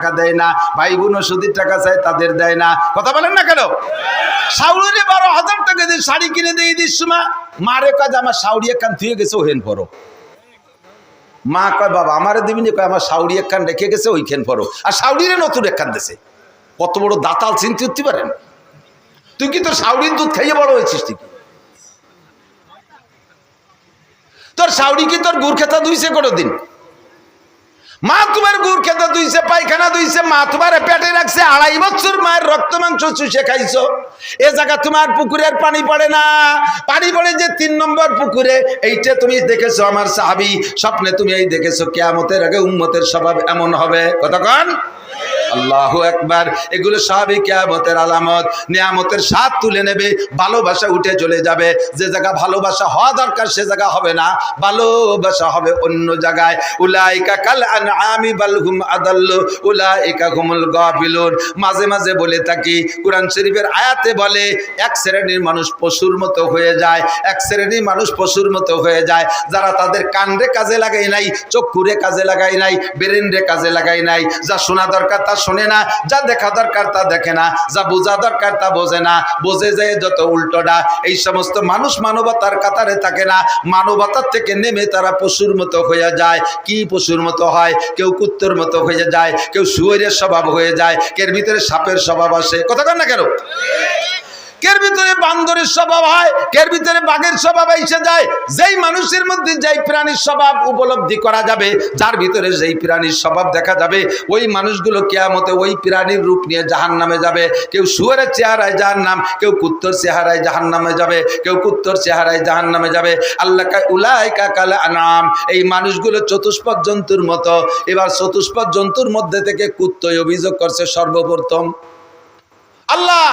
টাকা দেয় না ভাই বোন সুদির টাকা চায়, তাদের দেয় না। কথা বলেন না কেন? সাউরিরে বারো হাজার টাকা দিয়ে শাড়ি কিনে দিয়ে দিস মা মারে কাজ আমার সাউরি একখান থুয়ে গেছে ওহেন পরো। মা কয়, বাবা, আমারে দিবি না? কয়, আমার সাউরি একখান রেখে গেছে, ওইখান পরো। আর সাউরিরে নতুন একখান দেশে কত বড় দাতাল চিনতে উঠতে পারেন? তুই কি তোর সাউরির দুধ খাইয়ে বড় হয়েছিস তুই? তোর সাউরি কি তোর গুড় খেতা ধুইছে কোনোদিন? মা তোমার গুড় খেতে দুইছে, পায়খানা দুইছে, মা পেটে রাখছে, আড়াই বছর মায়ের রক্ত মাংস চুষে খাইছো। এ জায়গা তোমার পুকুরের পানি পড়ে না। পানি পড়ে যে তিন নম্বর পুকুরে, এইটা তুমি দেখেছ আমার সাহাবি। স্বপ্নে তুমি এই দেখেছ, কেয়ামতের আগে উম্মতের স্বভাব এমন হবে। কতক্ষণ আল্লাহ একবার এগুলো সবই কেয়ামতের আলামত। নিয়ামতের স্বাদ তুলে নেবে, ভালোবাসা উঠে চলে যাবে। যে জায়গা ভালোবাসা হওয়া দরকার, সে জায়গা হবে না। ভালোবাসা হবে অন্য জায়গায়। উলাইকা কাল আনআমি বাল হুম আদাল্লু, উলাইকা হুমুল গাফিলুন। মাঝে মাঝে বলে থাকি, কোরআন শরীফের আয়াতে বলে, এক শ্রেণির মানুষ পশুর মতো হয়ে যায়, এক শ্রেণির মানুষ পশুর মতো হয়ে যায়। যারা তাদের কানরে কাজে লাগাই নাই, চক্ষুরে কাজে লাগাই নাই বেরেনরে কাজে লাগাই নাই। যা শোনা দরকার তা শোনে না, যা দেখা দরকার তা দেখে না, যা বোঝা দরকার তা বোঝে না, বোঝে যায় যত উল্টোটা, এই সমস্ত মানুষ মানবতার কাতারে থাকে না, মানবতার থেকে নেমে তারা পশুর মতো হয়ে যায়। কি পশুর মতো হয়? কেউ কুত্তর মতো হয়ে যায়, কেউ শুয়োরের স্বভাব হয়ে যায়, কের ভিতরে সাপের স্বভাব আসে, কথা কেন না কেন? কের ভিতরে বান্দরের স্বভাব হয়? কের ভিতরে বাঘের স্বভাব এসে যায়? যেই মানুষের মধ্যে যেই প্রাণীর স্বভাব উপলব্ধি করা যাবে, যার ভিতরে যেই প্রাণীর স্বভাব দেখা যাবে, ওই মানুষগুলো কেয়ামতে ওই প্রাণীর রূপ নিয়ে জাহান নামে যাবে। কেউ শুয়ারের চেহারায় জাহান নাম কেউ কুত্তর চেহারায় জাহান নামে যাবে, কেউ কুত্তর চেহারায় জাহান নামে যাবে। আল্লাহ উলাইকা কালে আনাম এই মানুষগুলো চতুষ্পদ জন্তুর মতো। এবার চতুষ্পদ জন্তুর মধ্যে থেকে কুত্তই অভিযোগ করছে সর্বপ্রথম। আল্লাহ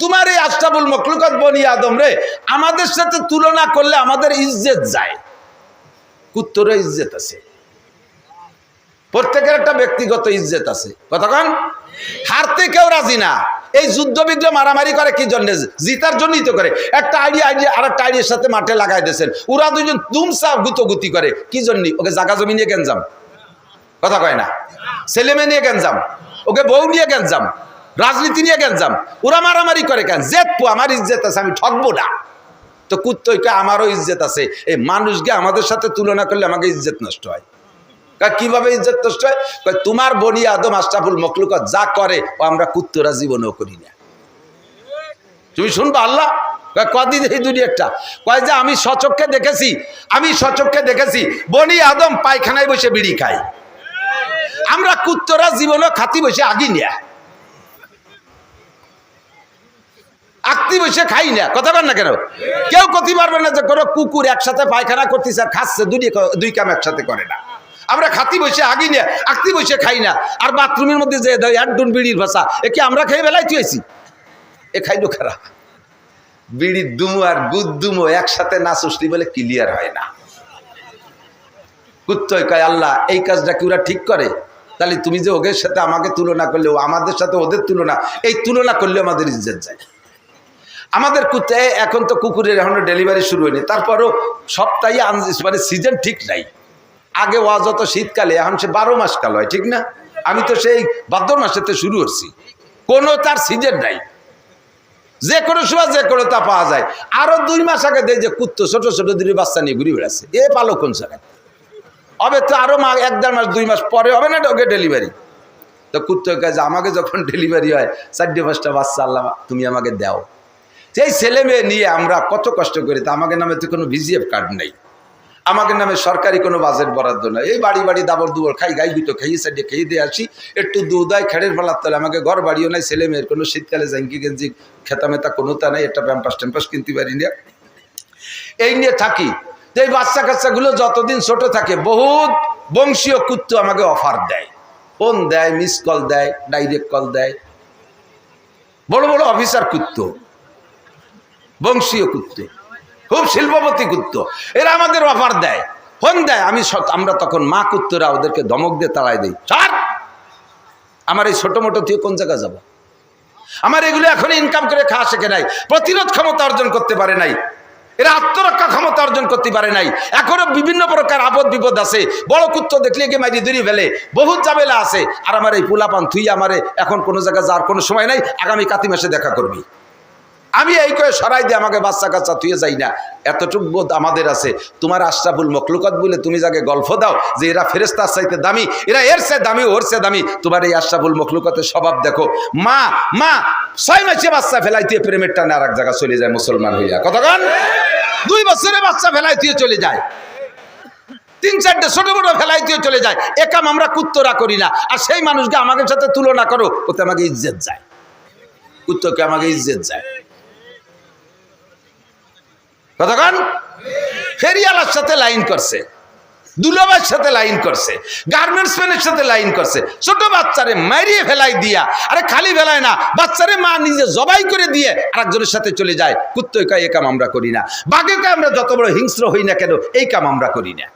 তোমার এই আশরাফুল মখলুকাত বনি আদম রে, আমাদের সাথে তুলনা করলে আমাদের ইজ্জত যায়। কুত্তরও ইজ্জত আছে। প্রত্যেকের একটা ব্যক্তিগত ইজ্জত আছে। কতক্ষণ হারতে কেউ রাজি না। এই যুদ্ধ বিগ্রহ মারামারি করে কি জন্য? জিতার জন্যই তো করে। একটা আইডিয়া আইডিয়া আর একটা আইডিয়ার সাথে মাঠে লাগাই দিয়েছেন। ওরা দুজন তুমসা গুতগুতি করে। কি জন্য? ওকে জাগা জমি নিয়ে কেন গেঞ্জাম কথা কয় না। ছেলে মেয়ে নিয়ে গেঞ্জাম ওকে বউ নিয়ে গেঞ্জাম রাজনীতি নিয়ে গেঞ্জাম ওরা মারামারি করে কেন? জেতপো আমার ইজ্জত আছে, আমি ঠকবো না। তো কুত্তইকে আমারও ইজ্জত আছে। এই মানুষকে আমাদের সাথে তুলনা করলে আমাকে ইজ্জত নষ্ট হয়। কীভাবে ইজ্জত নষ্ট হয়? তোমার বনি আদম আশরাফুল মখলুকত যা করে, ও আমরা কুত্তরা জীবনেও করি না। তুমি শুনব আল্লাহ? কদিন এই দুনিয়াটা কয় যে আমি সচক্ষে দেখেছি, আমি সচক্ষে দেখেছি, বনি আদম পায়খানায় বসে বিড়ি খাই আমরা কুত্তরা জীবনও খাতি বসে আগি নিয়া। আকতি বসে খাই না, কথা বল না কেন? কেউ করতে পারবে না যে কোনো কুকুর একসাথে পায়খানা করতেছে আর খাচ্ছে দুই দুই কাম একসাথে করে না। আমরা খাতি বসে আগি না, আকতি বসে খাই না। আর বাথরুমের মধ্যে যে এক ডুন বিড়ির ভাষা এ কি আমরা খেয়ে বেলায় তুইছি এ খাইলো খারাপ বিড়ির দুমো আর গুদ দুমো একসাথে না সুষ্টি বলে ক্লিয়ার হয় না। কুত্তই কয়, আল্লাহ, এই কাজটা কি ওরা ঠিক করে? তাহলে তুমি যে ওদের সাথে আমাকে তুলনা করলে, ও আমাদের সাথে ওদের তুলনা, এই তুলনা করলে আমাদের ইজ্জত যায়। আমাদের কুত্তে এখন তো কুকুরের এখনও ডেলিভারি শুরু হয়নি। তারপরও সপ্তাহে মানে সিজন ঠিক নাই। আগে ওয়া যত শীতকালে, এখন সে বারো মাস কাল হয়, ঠিক না? আমি তো সেই ভাদ্র মাসেতে শুরু করছি। কোনো তার সিজন নাই। যে কোনো সময় যে কোনো তা পাওয়া যায়। আরও দুই মাস আগে দেয় যে কুত্তো ছোট ছোট দুই বাচ্চা নিয়ে ঘুরে বেড়াচ্ছে। এ পালো কোন জায়গায়? হবে তো আরও মা, এক দেড় মাস, দুই মাস পরে হবে না ওকে ডেলিভারি তো কুত্তর কাছে আমাকে যখন ডেলিভারি হয়, চারটে পাঁচটা বাচ্চা আল্লাহ, তুমি আমাকে দাও। সেই ছেলে মেয়ে নিয়ে আমরা কত কষ্ট করি, তা আমাকে নামে তো কোনো ভিজিএফ কার্ড নেই। আমাকে নামে সরকারি কোনো বাজেট বরাদ্দ নয় এই বাড়ি বাড়ি দাবর দুবর খাই, গাই দুটো খেয়ে সাইডে খেয়ে দিয়ে আসি। একটু দুধ হয় খেড়ের ফেলার তলে আমাকে ঘর বাড়িও নাই, ছেলে মেয়ের কোনো শীতকালে জাঙ্কি গেঞ্জি খেতা মেতা কোনো তা নাই, একটা প্যাম্পাস ট্যাম্পাস কিনতে পারি না। এই নিয়ে থাকি। তো এই বাচ্চা কাচ্চাগুলো যতদিন ছোট থাকে, বহুত বংশীয় কুত্তু আমাকে অফার দেয়। ফোন দেয় মিস কল দেয় ডাইরেক্ট কল দেয়। বড় বড় অফিসার কুত্তো। বংশীয় কুত্ত। খুব শিল্পপতি কুত্ত। এরা আমাদের অফার দেয়। ফোন দেয়, আমি আমরা তখন মা কুত্তরা ওদেরকে ধমক দিয়ে তাড়াই দিই। স্যার আমার এই ছোটো মোটো থেকে কোন জায়গায় যাব? আমার এগুলো এখন ইনকাম করে খাওয়া শেখে নাই। প্রতিরোধ ক্ষমতা অর্জন করতে পারে নাই। এরা আত্মরক্ষা ক্ষমতা অর্জন করতে পারে নাই। এখনও বিভিন্ন প্রকার আপদ বিপদ আছে। বড় কুত্ত দেখলে গিয়ে মারি দূরি ফেলে। বহুত ঝামেলা আছে। আর আমার এই পোলাপান তুই আমারে এখন কোনো জায়গায় যাওয়ার কোনো সময় নাই। আগামী কাতি মাসে দেখা করবি। আমি এই কয়ে সরাই দিয়ে আমাকে বাচ্চা কাচ্চা তুই যাই না। এতটুক বোধ আমাদের আছে। তোমার আশরাফুল মখলুকত বলে তুমি যাকে গল্প দাও যে এরা ফেরেস্তার চাইতে দামি, এরা এর সে দামি, ওর সে দামি। তোমার এই আশরাফুল মখলুকতের স্বভাব দেখো। মা মা, ছয় মাসে বাচ্চা ফেলাই দিয়ে প্রেমের টানে আর এক জায়গা চলে যায় মুসলমান হইয়া। কতক্ষণ দুই বছরে বাচ্চা ফেলাই দিয়ে চলে যায়। তিন চারটে ছোট বড় ফেলাই দিয়ে চলে যায়। একাম আমরা কুত্তরা করি না। আর সেই মানুষকে আমাদের সাথে তুলনা করো, ওতে আমাকে ইজ্জত যায়। কুত্তকে আমাকে ইজ্জত যায়। কতক্ষণ? ফেরিয়ালার সাথে লাইন করছে দুলাবার সাথে লাইন করছে গার্মেন্টস ম্যানের সাথে লাইন করছে। ছোট বাচ্চারে মারিয়ে ফেলাই দিয়া, আরে খালি ফেলায় না, বাচ্চারে মা নিজে জবাই করে দিয়ে আরেকজনের সাথে চলে যায়। কুত্তই কয়, এ কাম আমরা করি না। বাঘে কয়, আমরা যত বড় হিংস্র হই না কেন, এই কাম আমরা করি না।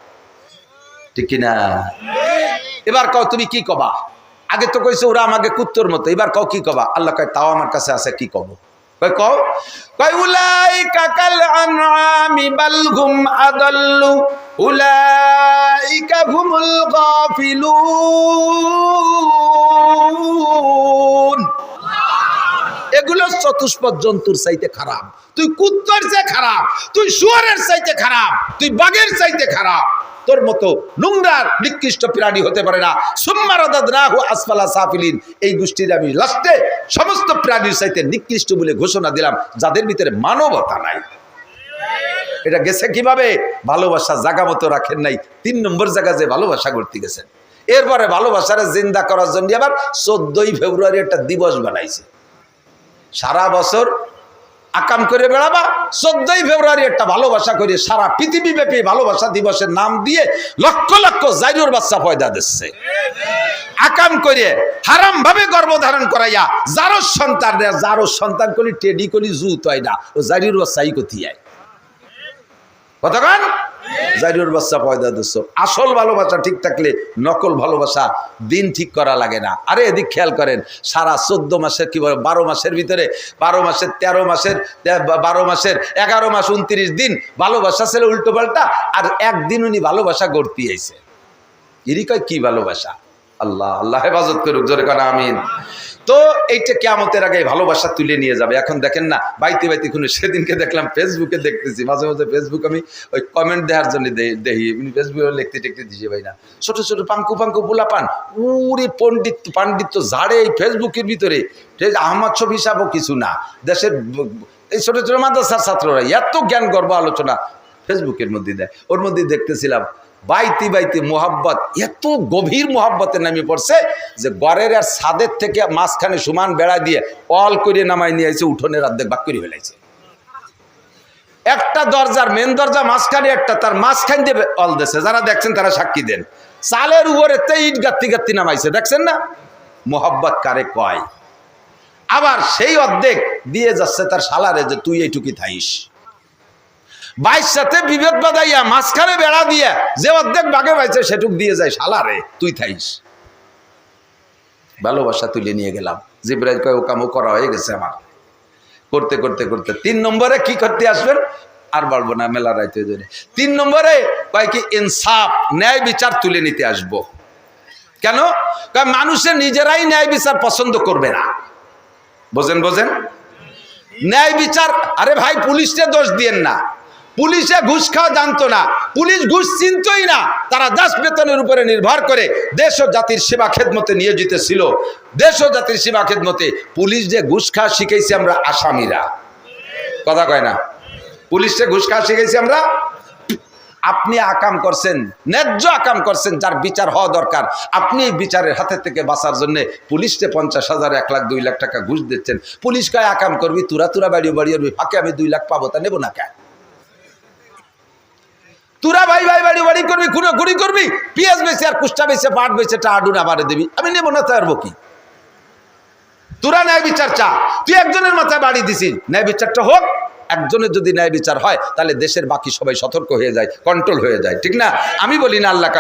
ঠিক কিনা এবার কও, তুমি কি কবা? আগে তো কইছে, ওরা আমাকে কুত্তর মতো। এবার কও, কি কবা? আল্লাহ কয়, তাও আমার কাছে আছে, কি কব? কয়, কও। কয় উলাই কাকাল আনআমি বাল হুম আদাল্লু, উলাইকা হুমুল গাফিলুন। এগুলো চতুষ্পদ জন্তুর চাইতে খারাপ। তুই কুত্তর চেয়ে খারাপ, তুই শুয়ারের চাইতে খারাপ, তুই বাঘের চাইতে খারাপ। তোর মতো নোংরার, নিকৃষ্ট প্রাণী হতে পারে না। সুম্মারাদাদনাহু আসফালা সাফিলিন। এই গোষ্ঠীর আমি লাস্টে সমস্ত প্রাণীর চাইতে নিকৃষ্ট বলে ঘোষণা দিলাম, যাদের ভিতরে মানবতা নাই। এটা গেছে কীভাবে? ভালোবাসা জাগা মতো রাখেন নাই। তিন নম্বর জায়গা যে ভালোবাসা করতে গেছেন। এরপরে ভালোবাসারে জিন্দা করার জন্য আবার চোদ্দই ফেব্রুয়ারি একটা দিবস বানাইছে। সারা বছর আকাম করে বেড়াবা, চোদ্দই ফেব্রুয়ারি একটা ভালোবাসা করে সারা পৃথিবী ব্যাপী ভালোবাসা দিবসের নাম দিয়ে লক্ষ লক্ষ জাইরুর বাচ্চা পয়দা দিচ্ছে। আকাম করে হারাম ভাবে গর্ভধারণ করাইয়া যারো সন্তান যারো সন্তান করি টেডি করি জুত হয় না, ও জাইরুর বাচ্চাই কোথায় কতক্ষণ? জারিউর বাচ্চা পয়দা দিচ্ছ আসল ভালোবাসা ঠিক থাকলে নকল ভালোবাসা দিন ঠিক করা লাগে না। আরে এদিক খেয়াল করেন, সারা চোদ্দ মাসের কি বলে, বারো মাসের ভিতরে, বারো মাসের, তেরো মাসের বারো মাসের, এগারো মাস, উনত্রিশ দিন ভালোবাসা ছিল উল্টো পাল্টা আর একদিন উনি ভালোবাসা গড়তি আইছে এরই কয় কি ভালোবাসা? আল্লাহ আল্লাহ হেফাজত করুক, জোরে কানা, আমিন। তো এইটা কেমতের আগে ভালোবাসা তুলে নিয়ে যাবে। এখন দেখেন না, বাইতে বাইতে কোনো সেদিনকে দেখলাম ফেসবুকে দেখতেছি। মাঝে মাঝে ফেসবুক আমি ওই কমেন্ট দেওয়ার জন্য দেখি ফেসবুকে লিখতে টেকতে দিছে, ভাই না। ছোট ছোট পাঙ্কু পাঙ্কু পোলা পান উরে পণ্ডিত, পাণ্ডিত্য ঝাড়ে এই ফেসবুকের ভিতরে। আহমদ ছবি হিসাবও কিছু না। দেশের এই ছোটো ছোটো মাদ্রাসার ছাত্ররা এত জ্ঞান গর্ব আলোচনা ফেসবুকের মধ্যে দেয়। ওর মধ্যে দেখতেছিলাম বাইতে বাইতে মোহাব্বত, এত গভীর মোহাব্বতে নামিয়ে পড়ছে যে গড়ের আর ছাদের থেকে মাঝখানে সমান বেড়া দিয়ে অল করে নামাই নিয়ে এসে উঠোনের অর্ধেক বাক করে ফেলাইছে একটা দরজার মেন দরজা মাঝখানে, একটা তার মাঝখান দিয়ে অল দেছে যারা দেখছেন তারা সাক্ষী দেন। চালের উপরে তে ইট গাত্তি গাত্তি নামাইছে, দেখছেন না? মোহাব্বত কারে কয়? আবার সেই অর্ধেক দিয়ে যাচ্ছে তার সালারে যে তুই এইটুকি থাইস বাইশ সাথে বিভেদ বাদাইয়া মাঝখানে বেড়া দিয়ে যে অর্ধেক বাগে পাইছে, সেটুক দিয়ে যায় শালারে তুই থাইস। ভালোবাসা তুলে নিয়ে গেলাম। জিব্রাইল কয়, ও কামও করা হয়ে গেছে আমার। করতে করতে করতে তিন নম্বরে কি করতে আসবেন? আর বলব না, মেলা রাইতে ধরে তিন নম্বরে কয় কি, ইনসাফ, ন্যায় বিচার তুলে নিতে আসব। কেন? কারণ মানুষের নিজেরাই ন্যায় বিচার পছন্দ করবে না। বোঝেন বোঝেন? ন্যায় বিচার, আরে ভাই পুলিশকে দোষ দিয়েন না। পুলিশে ঘুষ খাওয়া জানতো না। পুলিশ ঘুষ চিনতই না। তারা দাস বেতনের উপরে নির্ভর করে দেশ ও জাতির সেবা খেদমতে নিয়োজিত ছিল। দেশ ও জাতির সেবা খেদমতে পুলিশ যে ঘুষ খাওয়া শিখেছি আমরা আসামিরা। কথা কয় না? পুলিশে ঘুষ খাওয়া শিখেছি আমরা? আপনি আকাম করছেন, ন্যায্য আকাম করছেন যার বিচার হওয়া দরকার। আপনি এই বিচারের হাতে থেকে বাঁচার জন্য পুলিশকে পঞ্চাশ হাজার, এক লাখ, দুই লাখ টাকা ঘুষ দিচ্ছেন, পুলিশ কয়, আকাম করবি, তুরা তুরা বাড়িয়ে বাড়িয়ে ফাঁকে আমি দুই লাখ পাবো, তা নেব না কেন? তুরা ভাই ভাই, বাড়ি বাড়ি করবি খুঁড়ো ঘুরি করবি, পিঁয়াজ বেছে আর কুষ্টা বেছে পাট বেছে আডুন আবারে দিবি। আমি নেব না তো কি তোরা ন্যায় বিচার চা। তুই একজনের মাথায় বাড়ি দিছিস। ন্যায় বিচারটা হোক, একজনের যদি ন্যায় বিচার হয়, তাহলে দেশের বাকি সবাই সতর্ক হয়ে যায় কন্ট্রোল হয়ে যায়, ঠিক না? আমি বলি না আল্লাহ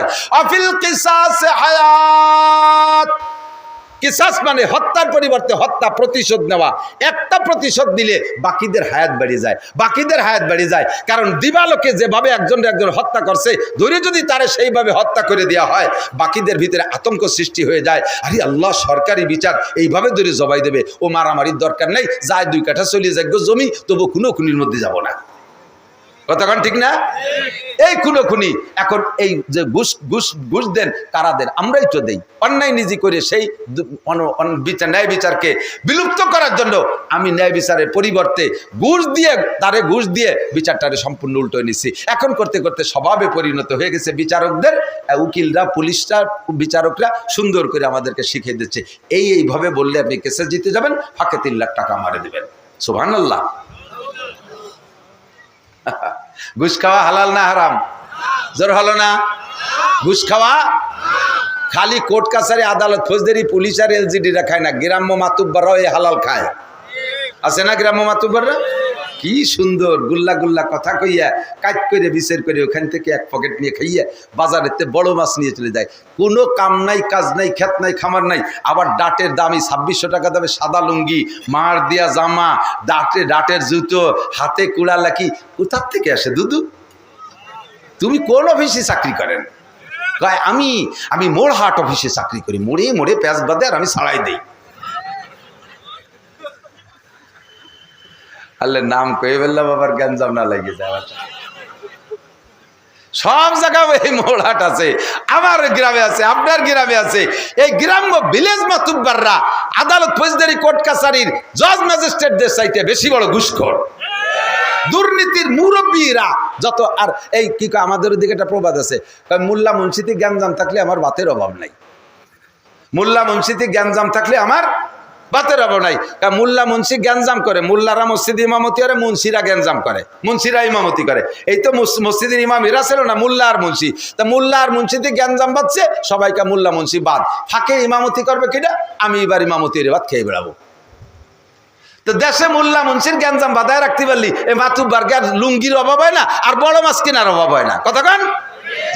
অফিল কিসাস হায়াত। কিসাস মানে হত্যার পরিবর্তে হত্যা, প্রতিশোধ নেওয়া। একটা প্রতিশোধ দিলে বাকিদের হায়াত বেড়ে যায়। বাকিদের হায়াত বেড়ে যায়। কারণ দিবালোকে যেভাবে একজন একজন হত্যা করছে, ধরে যদি তারে সেইভাবে হত্যা করে দেওয়া হয়, বাকিদের ভিতরে আতঙ্ক সৃষ্টি হয়ে যায়। আরে আল্লাহ, সরকারি বিচার এইভাবে ধরে জবাই দেবে। ও মারামারির দরকার নেই। যায় দুই কাঠা চলিয়ে গো জমি, তবু কোনো খুনির মধ্যে যাব না। কতক্ষণ ঠিক না? এই খুনো খুনি, এখন এই যে ঘুষ ঘুষ ঘুষ দেন, কারা দেন? আমরাই তো দেই। অন্যায় নিজে করে সেই বিচার ন্যায় বিচারকে বিলুপ্ত করার জন্য আমি ন্যায় বিচারের পরিবর্তে ঘুষ দিয়ে, তারে ঘুষ দিয়ে বিচারটারে সম্পূর্ণ উল্টো নিচ্ছি এখন করতে করতে স্বভাবে পরিণত হয়ে গেছে বিচারকদের উকিলরা, পুলিশরা, বিচারকরা সুন্দর করে আমাদেরকে শিখিয়ে দিচ্ছে। এই এইভাবে বললে আপনি কেসে জিতে যাবেন, ফাঁকে তিন লাখ টাকা মারে দেবেন। সুবহান আল্লাহ ঘুষ খাওয়া হালাল না হারাম? জোর হলো না? ঘুষ খাওয়া খালি কোর্ট কাছারি, আদালত, ফৌজদারি, পুলিশ আর এলজিডিরা খায় না। গ্রাম্য মাতুব্বারাও এই হালাল খায়। আছে না গ্রাম্য মাতুব্বাররা? কি সুন্দর গুল্লা গুল্লা কথা কইয়া কাজ করে বিচার করে ওখান থেকে এক পকেট নিয়ে খাইয়া বাজারেতে বড় মাছ নিয়ে চলে যায়। কোনো কাম নাই, কাজ নাই, খেত নাই, খামার নাই, আবার ডাটের দামি ছাব্বিশশো টাকা দামে সাদা লুঙ্গি, মার দিয়া জামা, ডাটে ডাটের জুতো, হাতে কুড়া লাকি কোথার থেকে আসে দুদু? তুমি কোন অফিসে চাকরি করেন? আমি আমি মোড় হাট অফিসে চাকরি করি, মোড়ে মোড়ে প্যাঁচ বাদে আর আমি সাড়াই দিই। আল্লে নাম কয়ে ফেললাম, আবার গ্যাঞ্জাম না লেগে যায় সব জায়গায় এই মোড়হাট আছে, আমার গ্রামে আছে, আপনার গ্রামে আছে। এই গ্রাম্য ভিলেজ মাতুব্বাররা আদালত ফৌজদারি কোর্ট কাছারির জজ ম্যাজিস্ট্রেটদের চাইতে বেশি বড় ঘুষখোর। দুর্নীতির মুরব্বীরা যত, আর এই কি আমাদের ওদিকে একটা প্রবাদ আছে মোল্লা মুন্সিতে জ্ঞানজাম থাকলে আমার বাতের অভাব নাই। মোল্লা মুন্সিতে জ্ঞানজাম থাকলে আমার বাতের অভাব নাই। মোল্লা মুন্সি জ্ঞানজাম করে, মোল্লারা মসজিদ ইমামতি করে, মুন্সিরা জ্ঞানজাম করে, মুন্সিরা ইমামতি করে। এই তো মুস- মসজিদের ইমাম এরা ছিল না, মোল্লা আর মুন্সি। তা মোল্লা আর মুন্সিতে জ্ঞানজাম বাচ্ছে সবাইকে মোল্লা মুন্সি বাদ ফাঁকে ইমামতি করবে কিনা? আমি এবার ইমামতি এর বাদ খেয়ে বেড়াবো। তো দেশে মোল্লা মুন্সির গ্যাঞ্জাম বাধায় রাখতে পারলি, এ মাতুব্বার গ্যাস লুঙ্গির অভাব হয় না, আর বড় মাছ কেনার অভাব হয় না। কতক্ষণ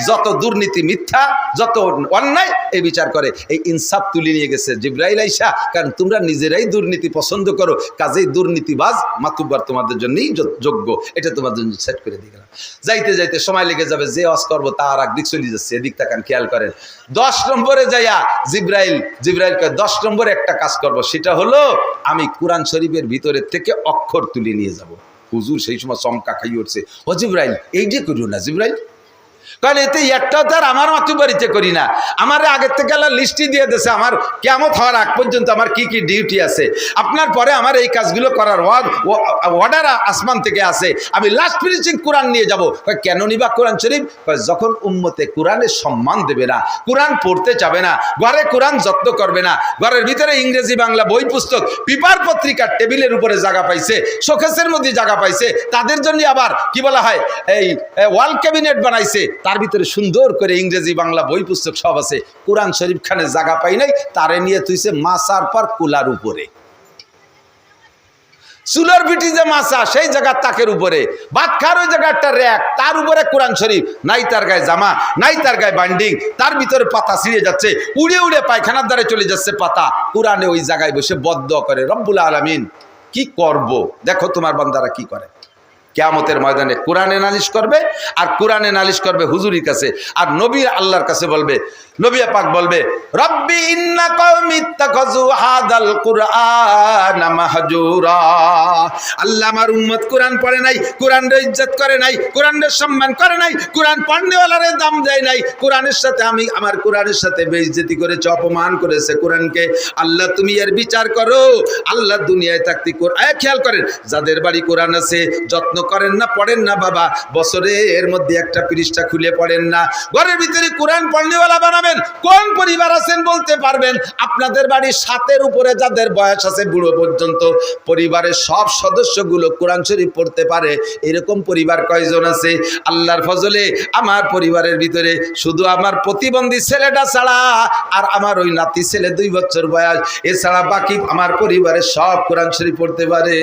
যত দুর্নীতি মিথ্যা, যত অন্যায়, এই বিচার করে। এই ইনসাফ তুলে নিয়ে গেছে জিব্রাইল আইসা। কারণ তোমরা নিজেরাই দুর্নীতি পছন্দ করো, কাজেই দুর্নীতিবাজ, মাতুব্বার তোমাদের জন্যই যোগ্য। এটা তোমাদের জন্য সেট করে দিয়ে গেলাম। যাইতে যাইতে সময় লেগে যাবে, যে অস করব তার এক দিক চলে যাচ্ছে, এদিক তাকান, খেয়াল করেন। দশ নম্বরে যাইয়া জিব্রাইল জিব্রাইল দশ নম্বরে একটা কাজ করব, সেটা হলো আমি কোরআন শরীফের ভিতরের থেকে অক্ষর তুলে নিয়ে যাব। হুজুর সেই সময় চমকা খাই উঠছে, ও জিব্রাইল, এই যে করিও না জিব্রাইল। কারণ এতে একটাও তার আমার মাতৃ বাড়িতে করি না। আমার আগের থেকে আল্লাহ লিস্টই দিয়ে দিয়েছে, আমার কেমন হওয়ার আগ পর্যন্ত আমার কি কি ডিউটি আছে। আপনার পরে আমার এই কাজগুলো করার অর্ডার আসমান থেকে আসে আমি লাস্ট ফিনিশিং কোরআন নিয়ে যাব। কেন নিবা কোরআন শরীফ? যখন উম্মতে কোরআনের সম্মান দেবে না, কোরআন পড়তে চাবে না, ঘরে কোরআন যত্ন করবে না, ঘরের ভিতরে ইংরেজি, বাংলা বই পুস্তক, পেপার পত্রিকার টেবিলের উপরে জায়গা পাইছে, শোকেসের মধ্যে জায়গা পাইছে, তাদের জন্য আবার কি বলা হয়, এই ওয়াল ক্যাবিনেট বানাইছে তার ভিতরে সুন্দর করে ইংরেজি বাংলা বই পুস্তক সব আছে। কোরআন শরীফ খানে জায়গা পাই নাই, তারে নিয়ে তুইছে মাসার পর কুলার উপরে। চুলার পিটি যে মাছা, সেই জায়গার তাকের উপরে। খাওয়ার ওই জায়গায় একটা র্যাক, তার উপরে কোরআন শরীফ। নাই তার গায়ে জামা, নাই তার গায়ে বান্ডিং, তার ভিতরে পাতা ছিঁড়ে যাচ্ছে, উড়ে উড়ে পায়খানার দ্বারা চলে যাচ্ছে পাতা। কোরআনে ওই জায়গায় বসে বদ্ধ করে, রব্বুল আলমিন, কি করব? দেখো তোমার বান্দারা কি করে। কেয়ামতের ময়দানে কোরআনে নালিশ করবে আর কোরআনে নালিশ করবে হুজুরির কাছে। আর নবী আল্লাহর কাছে বলবে, নবী পাক বলবে, রব্বি ইন্না হাদাল কুরআন মাহজুরা। আল্লাহ আমার উম্মত কোরআন পড়ে নাই, কোরআনের ইজ্জত করে নাই, কোরআনের সম্মান করে নাই, কোরআন পড়নেওয়ালারে দাম দেয় নাই। কোরআনের সাথে আমি আমার কোরআনের সাথে বেইজ্জতি করেছে, অপমান করেছে কোরআনকে। আল্লাহ তুমি এর বিচার করো। আল্লাহ দুনিয়ায় থাকতে কোরআন খেয়াল করেন, যাদের বাড়ি কোরআন আছে, যত্ন করেন না, পড়েন না বাবা। বছরে এর মধ্যে একটা পৃষ্ঠা খুলে পড়েন না। ঘরের ভিতরে কোরআন পড়নেওয়ালা বানাবেন, কোন পরিবার আছেন বলতে পারবেন। আপনাদের বাড়ির সাতের উপরে যাদের বয়স আছে বুড়ো পর্যন্ত, পরিবারের সব সদস্যগুলো কোরআন শরীফ পড়তে পারে। এরকম পরিবার কয়জন আছে? আল্লাহর ফজলে আমার পরিবারের ভিতরে শুধু আমার প্রতিবন্ধী ছেলেটা ছাড়া, আর আমার ওই নাতি ছেলে দুই বছর বয়স। এছাড়া বাকি আমার পরিবারের সব কোরআন শরীফ পড়তে পারে।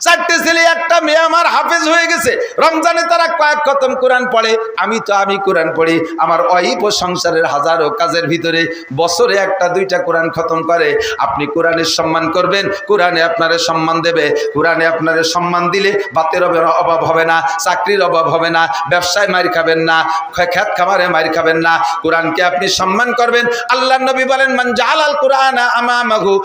চারটে ছেলে, একটা মেয়ে আমার হাফেজ হয়ে গেছে। রমজানে তারা কয়েক খতম কোরআন পড়ে, আমি তো আমি কোরআন পড়ি। আমার অইপ সংসারের হাজারো কাজের ভিতরে বছরে একটা, দুইটা কোরআন খতম করে। আপনি কোরআনের সম্মান করবেন, কোরআনে আপনারে সম্মান দেবে। কোরআনে আপনারে সম্মান দিলে বাতের অভাব- হবে না, চাকরির অভাব হবে না, ব্যবসায় মার খাবেন না খ্যাত খামারে মার খাবেন না। কোরআনকে আপনি সম্মান করবেন। আল্লাহ নবী বলেন, মান জালাল কোরআন আমামাহু।